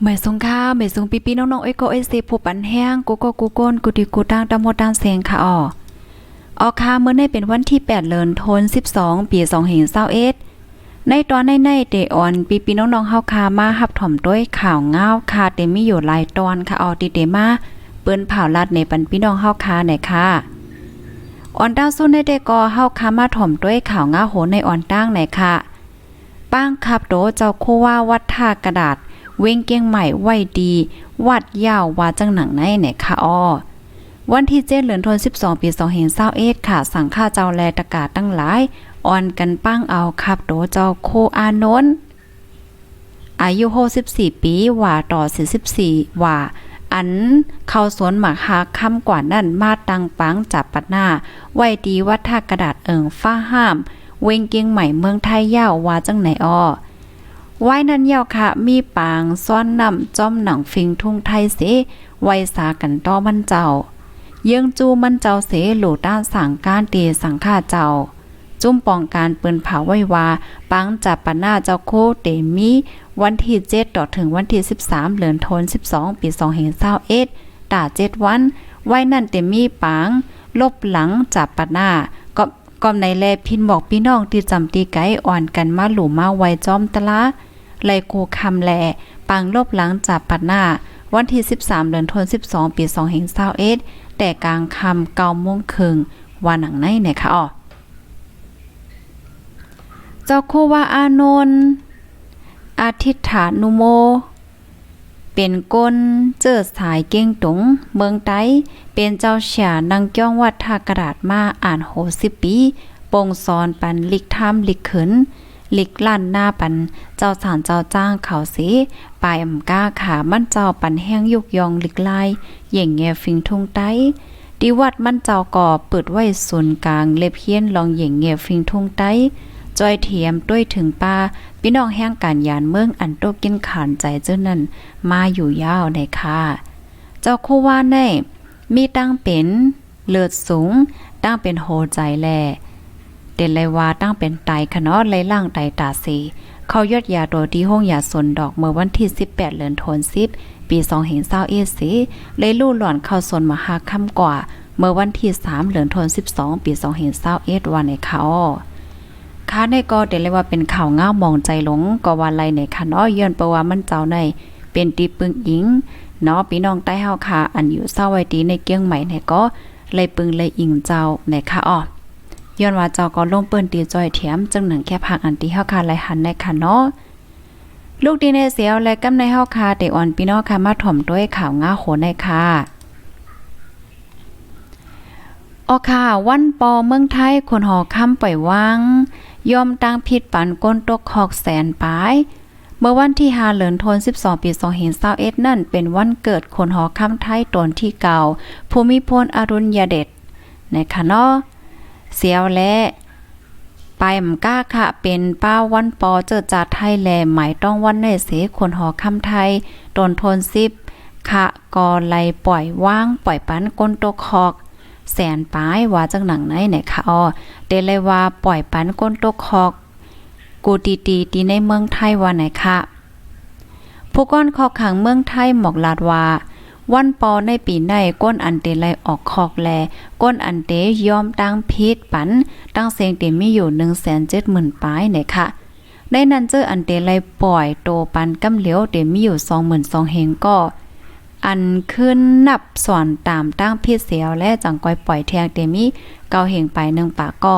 เหมยสงค่าเหมยสงปีปีน้องๆเอ้ยก็เอ้ยเซผู้ปันแห้งกูก็กูก้นกูดีกูตั้งตะหมดตั้งเสียงค่ะอ๋อออค่ะเมื่อในเป็นวันที่ 8เดือนธันวาคมปี2521ในตอนในในเดออนปีปีน้องๆเฮาคามาหับถ่อมด้วยข่าวง้าวค่ะเต็มมีอยู่หลายตอนค่ะอ๋อติเตมาเปิ้นเผาลัดในปันพี่น้องเฮาคาไหนค่ะออนตั้งสู้ในเดกอเฮาคามาถ่อมด้วยข่าวง้าวโหในออนตั้งไหนค่ะป้างขับโตเจ้าคู่ว่าวัดท่ากระดาษ เว้งเกียงใหม่ไหวดี วัดยาวว่าจังหนังในไหนค่ะอ้อวันที่เจ็ดเหลือนทน12 ปี2เห็นเศร้าเอ็ดค่ะ สั่งฆาเจ้าแลตะกาตั้งหลายอ่อนกันป้งเอาขับโตเจ้าโคอานนท์อายุ64ปีว่าต่อ44ว่าอันเข้าสวนหมากหาคำกว่านั่นมาตังปังจับปัดหน้า ไว้ดีวัดท่ากระดาษเอิงฟ้าห้าม เวงเกียงใหม่เมืองไทยยาวว่าจังไหนอ้อ ไว้นั้นยาวค่ะ มีปางซ้อนนำจอมหนังฟิงทุ่งไทยเสไว้สากันต่อมันเจ้า เยื่องจูมันเจ้าเสหลด้านสั่งการเตีสังฆาเจ้า จุ้มปองการปืนเผาไว้วาปังจับปะหน้าเจ้าโคเตมี วันที่7ต่อถึงวันที่ 13เดือนธันวาคมปี2521ตา7วัน ไว้นั่นเตมีปังลบหลังจับปะหน้า ก็ก็ในแลพินบอกพี่น้องที่จำตีไกอ่อนกันมาหลู่มาไว้จอมตะละไลโกคำแลปังลบหลังจับปัดหน้า วันที่ 13 เดือนธันวาคมปี2521แต่กลางคำเก้าโมงครึ่งวันหนังในเนี่ยค่ะอ๋อเจ้าโคว่าอานนท์อาทิตฐานุโม เป็นก้นเจอสายเก้งตงเมืองไต้ เป็นเจ้าเฉียนังจ้องวัดทากระดาษมาอ่านโหสิปีปงซอนปันลิกทำลิกเขินลิกลั่นหน้าปัน เจ้าสารเจ้าจ้างเขาสิปลายอ่ำก้าขามันเจ้าปันแห้งยุกยองลิกลายเหย่งแงฟิงทุ่งไต้ดีวัดมันเจ้าก่อเปิดไว้ศูนย์กลางเล็บเฮียนลองเหย่งแงฟิงทุ่งไต้จอยเทียมด้วยถึงป้าพี่น้องแห่งการยานเมืองอันโตกินขานใจเจ้านั้นมาอยู่ยาวในค่ะ เจ้าโคว่าแน่ มีตั้งเป็นเลือดสูง ตั้งเป็นโหใจแลเด่นเลยว่าตั้งเป็นไตขนอไลล่างไตตาสีเขายอดยาโดยที่ห้องยาสนดอกเมื่อวันที่ 18เดือนธันวาคมปี2เห็นเศร้าเอสีเลยลู่หล่อนเข้าสนมาหาค่ำกว่า เมื่อวันที่ 3เดือนธันวาคม12ปี2เห็นเศร้าเอวันในเขาค้าในก็เด่นเลยว่าเป็นข่าวง่ามองใจหลงก็ว่าไรในค่ะเนาะย้อนประว่ามันเจ้าในเป็นตีปึงอิง เนาะพี่น้องใต้เฮาค่ะ อันอยู่เศร้าไว้ดีในเกี้ยงใหม่เนี่ยก็เลยปึงเลยอิงเจ้าในค่ะอ้อย้อนว่าเจ้าก็ลงเปิ้นตีจ้อยเถียมจังหนึ่งแค่พักอันที่เฮาค่ะไหลหันในค่ะเนาะลูกดีในเสียวและกำในเฮาค่ะเตอ่อนพี่น้องค่ะมาถ่อมด้วยข่าวง่าโหในค่ะออค่ะ วันปอเมืองไทยคนหอค่ำปล่อยวาง ยอมตั้งผิดปันก้นตกหอกแสนปลาย มื่อวันที่5เหลือนทน 12 ปี2521นั่น เป็นวันเกิดคนหอค่ำไทยตนที่เก่า ภูมิพลอรุณยเดชนะคะเนาะเสียวและไปมก้าค่ะ เป็นป้าวันปอเจอจาไทยแลหมายต้องวันในเสคนหอคำไทยตนทน10ค่ะกอไลปล่อยว่างปล่อยปันก้นตกหอก แสนปลายว่าจังหนังไหนไหนค่ะอ๋อเดเลยว่าปล่อยปันก้นตกหอก กูตีตีตีในเมืองไทยว่าไหนคะผู้ก้อนคอขังเมืองไทยหมอกลาดว่าวันปอในปีในก้นอันเตไลออกคอกแล ก้นอันเตยอมตั้งพิษปัน ตั้งเสียงเตมีอยู่1 7 0 0 0 0ปลายไหนค่ะในนั้นเจออันเตไลปล่อยโตปันกำเหลียวเตมีอยู่22,000เฮงก็ อันขึ้นนับสอนตามตั้งพิษเสียวและจังก้อยปล่อยแทงเตมีเกาเหงไปหนึ่งปาก็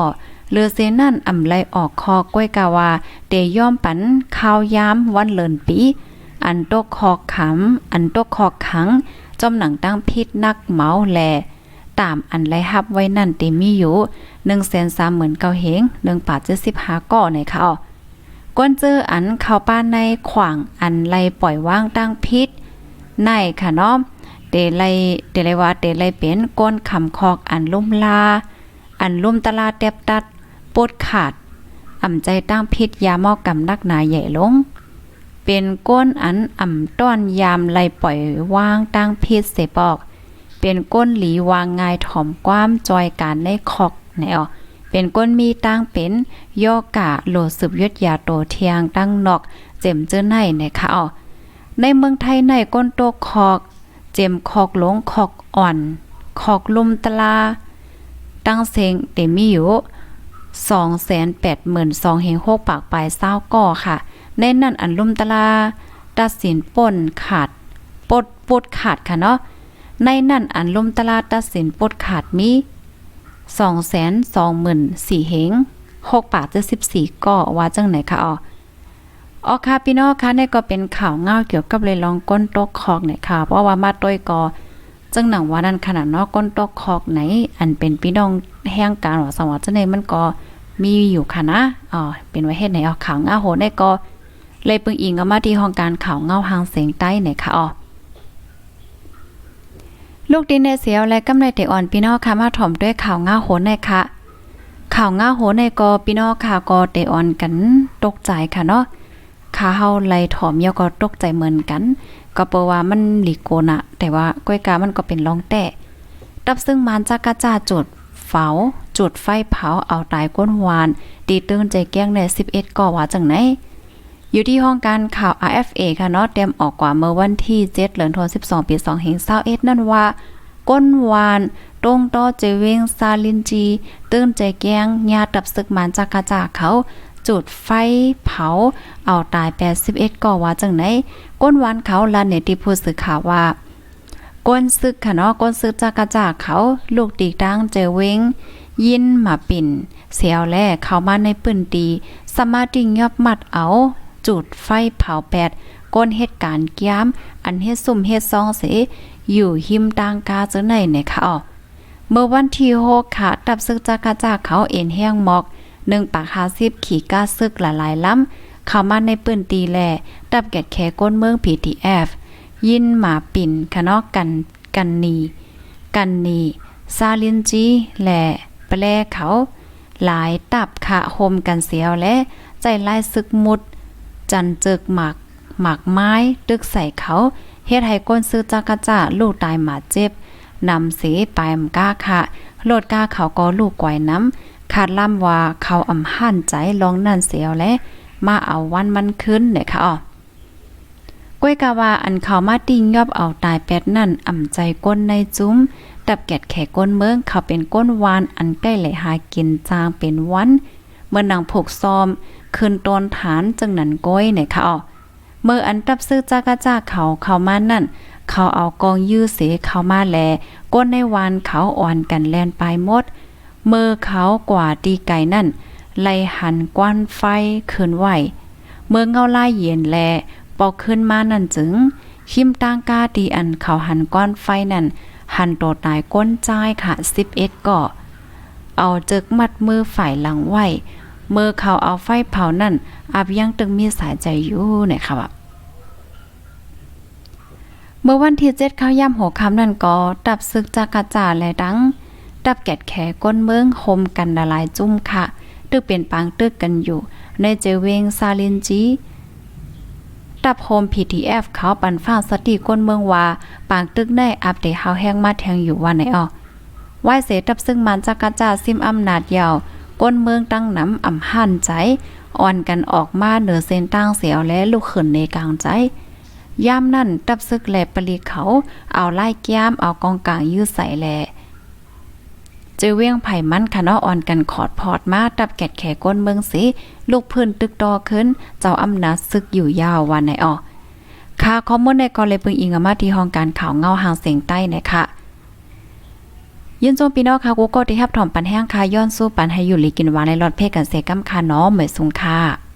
เลือเซนั่นอำไลออกคอกล้วยกาวาเตย่อมปันข้าวยามวันเลินปี อันตกคอขำอันตกคอขังจอมหนังตั้งพิษนักเมาแลตามอันไลฮับไว้นั่นเตมีอยู่1 3 0 0 0 0เกาเหง1ปา75ก่อในเขาก้นเจออันเข้าป้านในขวางอันไลปล่อยว่างตั้งพิษในค่ะเนาะเตไลเตไลว่าเตไลเป็นก้นคำคอกอันลุ่มลา อันลุ่มตลาดเต็บตัด ปดขาดอ่ำใจตั้งพิษยาหมอกกำนักหนาใหญ่ลง เป็นก้นอันอ่ำต้อนยามไลปล่อยว่างตั้งพิษเสปอก เป็นก้นหลีวางงายถ่อมความจอยการในคอกแนวเป็นก้นมีตั้งเป็นย่อกะโหลดสืบยดยาโตเทียงตั้งนอก เจ็มเจ้อในในค่ะอ๋อในเมืองไทยในก้นโตคอก เจมคอกหลงคอกอ่อน คอกลุมตลา ตั้งเซงเตมีอยู่ 282,000เฮง6ปากปลายเศร้าก่อค่ะ ในนั้นอันลุ่มตลาตัดสินป่นขาดปดปดขาดค่ะเนาะ ในนั้นอันลุ่มตลาตัดสินปดขาดมี224,000เฮง6ปากจะ14ก่อว่าจังไหนคะอ๋ออ๋อค่ะพี่น้องคะนี่ก็เป็นข่าวเงาเกี่ยวกับเลยลองก้นโต๊ะคอกเนี่ยค่ะ เพราะว่ามาต้อยกอจังหนังว่านั่นขนาดนาะก้นโต๊ะคอกไหน อันเป็นพี่น้อง แห่งการว่าสวัสดิ์จังไดมันก็มีอยู่ค่ะนะอ๋อเป็นไว้เฮ็ดไหนเอาข่าวเงาโหได้ก็เลยปึงอิงก็มาที่ห้องการข่าวเงาหางเสียงใต้เนี่ยค่ะอ๋อลูกดินในเสียวและกำไรเตอ่อนพี่น้องค่ะมาถ่อมด้วยข่าวเงาโหนในค่ะข่าวเงาโหนในก็พี่น้องค่ะก็เตอ่อนกันตกใจค่ะเนาะขาเฮาไล่ถอมเยาก็ตกใจเหมือนกัน ก็เปว่ามันหลีโกนะแต่ว่าก้อยกามันก็เป็นรองแต่ตับซึ่งมานจักกะจ้าจุด เฝา จุดไฟเผาเอาตายก้นหวาน ตีตื่นใจแก้งใน11ก่อว่าจังไหนอยู่ที่ห้องการข่าว RFA ค่ะเนาะเตรียมออกกว่าเมื่อวันที่7เดือนธันวาคม12 ปี2521นั่นว่า ก้นหวานตรงต่อเจเวงซาลินจี ตื่นใจแก้งญาตับซึกมันจักกะจาเขา จุดไฟเผา เอาตาย 81ก่อว่าจังไหน ก้นหวานเขาลันเนติผู้สื่อข่าวว่า ก้นซึกค่ะเนาะก้นซึกจักกะจากเขาลูกตีดังเจเวงยินมาปิ่น เสียวแล่เข้ามาในปืนตีสมาธิยอบมัดเอา จุดไฟเผาแปดก้นเหตุการณ์ก้ม อันเฮ็ดซุ่มเฮ็ดซองเสอยู่หิมตางกาเจอไหนเนี่ยค่ะอ๋อเมื่อวันที่6ค่ะ ตับซึกจักกะจากเขาเอ็นแห้งหมอกหนึ่งปาก50ขี่ก้าซึกหลายๆล้ำเข้ามาในปืนตีแลตับแกดแคก้นเมือง PTF ยินหมาปิ่นคะนอกกันกันนีกันนีซาลินจีแหล่แปลเขา หลายตับขะโฮมกันเสียวและ ใจลายซึกมุด จันเจิกหมากหมากไม้ ตึกใส่เขาเฮ็ดให้ก้นซื้อจักะจ้าลูกตายหมาเจ็บนำเสไปมก้าค่ะโลดก้าเขาก็ลูกก่อยน้ำขาดล่ำว่าเขาอำหั่นใจลองนั่นเสียวและ มาเอาวันมันขึ้นเนี่ยค่ะอ๋อ ก้วยกาวาอันเขามาติ้งยอบเอาตายแปดนั่นอ่ำใจก้นในจุ้มดับแกดแขก้นเมืองเขาเป็นก้นวานอันใกล้ไหลหากินจางเป็นวันเมื่อนางผูกซอมคืนตนฐานจึงนั้นก้อยเนี่ยค่ะอ๋อเมื่ออันตับซื้อจ้ากาจ้าเขาเขามานั่น เขาเอากองยื้อเสเขามาแล ก้นในวานเขาอ่อนกันแลนปลายมด เมื่อเขากว่าตีไก่นั่น ไล่หันกว้านไฟคืนไหวเมื่อเงาล่ายเย็นแล ปอกขึ้นมานั่นจึงคิมตางกาตีอันเขาหันก้อนไฟนั่นหันโตตายก้นจ้ายค่ะ11ก่อเอาเจึกมัดมือฝ่ายหลังไว้เมื่อเขาเอาไฟเผานั่นอาบยังตึงมีสายใจอยู่เนี่ยค่ะว่าเมื่อวันที่เจ็ดเขาย่ำหัวคำนั่นก็ดับซึกจากกระจาและดัง ดับแกดแขก้นเมืองโฮมกันละลายจุ้มค่ะ ตึกเป็นปางตึกกันอยู่ ในเจเวงซาลินจี ดับโฮม PTF เขาปันฟ้าสติก้นเมืองว่า ปางตึกได้อัปเดตเฮาแห้งมาแทงอยู่ว่าไหนอ่อไหวเสดับซึ่งมันจักกะจาซิมอำนาจยาว ก้นเมืองตั้งน้ำอ่ำหันใจอ่อนกันออกมาเหนือเส้นตั้งเสียวและลูกขึ้นในกลางใจย่ามนั่นดับซึกแลปลีเขา เอาไล่แก้มเอากองกลางยื้อใส่แล จอเวียงไผ่มันคะเนาะอ่อนกันขอดพอดมาตับแกดแขก้นเมืองสิลูกพื้นตึกดอขึ้น เจ้าอำนาจซึกอยู่ยาววันไหนออค่ะข้อมูลในกอเลยปึงอิงมาที่ห้องการข่าวเงาหางเสียงใต้นะคะยินโจมพี่น้องค่ะกูก็ที่ทับถอมปันแห้งค่ะย้อนสู้ปันให้อยู่ลีกินวานในรอดเพศกันเสกำค่ะเนาะเหมยสุงค่ะ